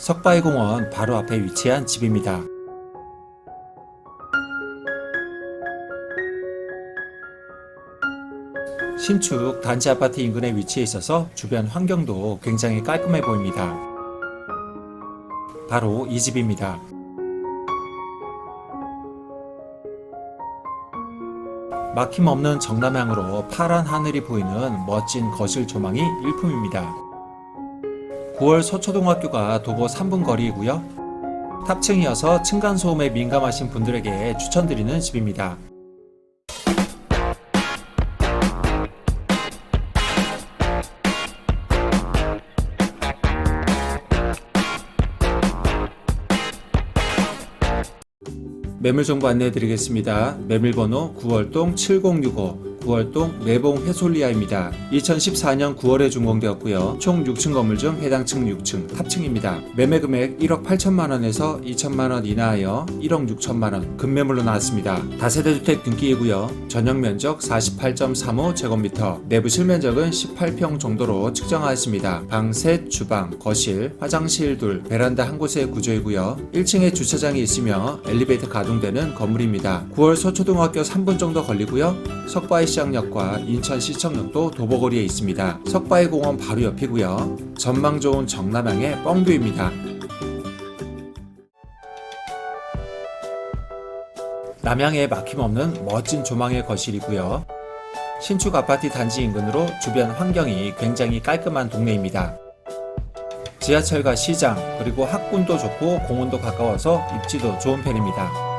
석바위 공원 바로 앞에 위치한 집입니다. 신축 단지 아파트 인근에 위치해 있어서 주변 환경도 굉장히 깔끔해 보입니다. 바로 이 집입니다. 막힘없는 정남향으로 파란 하늘이 보이는 멋진 거실 조망이 일품입니다. 9월 서초등학교가 도보 3분 거리이고요. 탑층이어서 층간소음에 민감하신 분들에게 추천드리는 집입니다. 매물 정보 안내해 드리겠습니다. 매물번호 9월동 7065 9월동 내봉 회솔리아입니다. 2014년 9월에 준공되었고요. 총 6층 건물 중 해당 층 6층 탑층입니다. 매매 금액 1억 8천만 원에서 2천만 원 이하여 1억 6천만 원 급매물로 나왔습니다. 다세대 주택 등기이고요. 전용 면적 48.35 제곱미터, 내부 실면적은 18평 정도로 측정하였습니다. 방 셋, 주방, 거실, 화장실 둘, 베란다 한 곳의 구조이고요. 1층에 주차장이 있으며 엘리베이터 가동되는 건물입니다. 9월 서초등학교 3분 정도 걸리고요. 석바 위 시장역과 인천시청역도 도보거리에 있습니다. 석바위 공원 바로 옆이고요. 전망 좋은 정남향의 뻥뷰입니다. 남향에 막힘없는 멋진 조망의 거실이고요. 신축 아파트 단지 인근으로 주변 환경이 굉장히 깔끔한 동네입니다. 지하철과 시장, 그리고 학군도 좋고 공원도 가까워서 입지도 좋은 편입니다.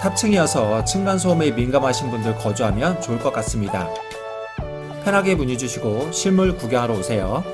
탑층이어서 층간소음에 민감하신 분들 거주하면 좋을 것 같습니다. 편하게 문의 주시고 실물 구경하러 오세요.